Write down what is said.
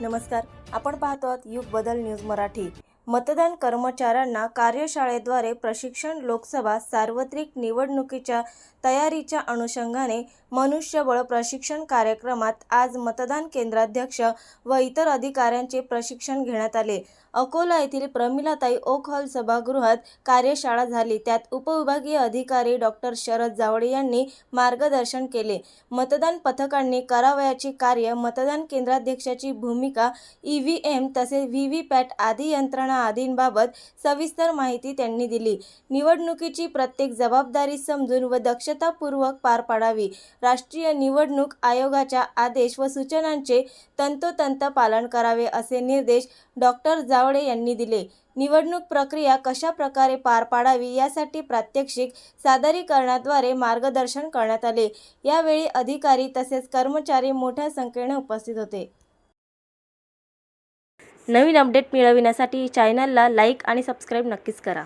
नमस्कार. आपण पाहतो आहात युग बदल न्यूज मराठी. मतदान कर्मचाऱ्यांना कार्यशाळेद्वारे प्रशिक्षण लोकसभा सार्वत्रिक निवडणुकीच्या तयारीच्या अनुषंगाने मनुष्यबळ प्रशिक्षण कार्यक्रमात आज मतदान केंद्राध्यक्ष व इतर अधिकाऱ्यांचे प्रशिक्षण घेण्यात आले. अकोला येथील प्रमिलाताई ओक हॉल सभागृहात कार्यशाळा झाली. त्यात उपविभागीय अधिकारी डॉक्टर शरद जावडे यांनी मार्गदर्शन केले. मतदान पथकांनी करावयाची कार्य मतदान केंद्राध्यक्षाची भूमिका ई व्ही एम तसेच व्ही व्ही पॅट आदी यंत्रणा आदींबाबत सविस्तर माहिती त्यांनी दिली. निवडणुकीची प्रत्येक जबाबदारी समजून व दक्षतापूर्वक पार पाडावी. राष्ट्रीय निवडणूक आयोगाच्या आदेश व सूचनांचे तंतोतंत पालन करावे असे निर्देश डॉक्टर जावडे यांनी दिले. निवडणूक प्रक्रिया कशा प्रकारे पार पाडावी यासाठी प्रात्यक्षिक सादरीकरणाद्वारे मार्गदर्शन करण्यात आले. यावेळी अधिकारी तसेच कर्मचारी मोठ्या संख्येने उपस्थित होते. नवीन अपडेट मिळविण्यासाठी चॅनलला लाईक आणि सबस्क्राईब नक्कीच करा.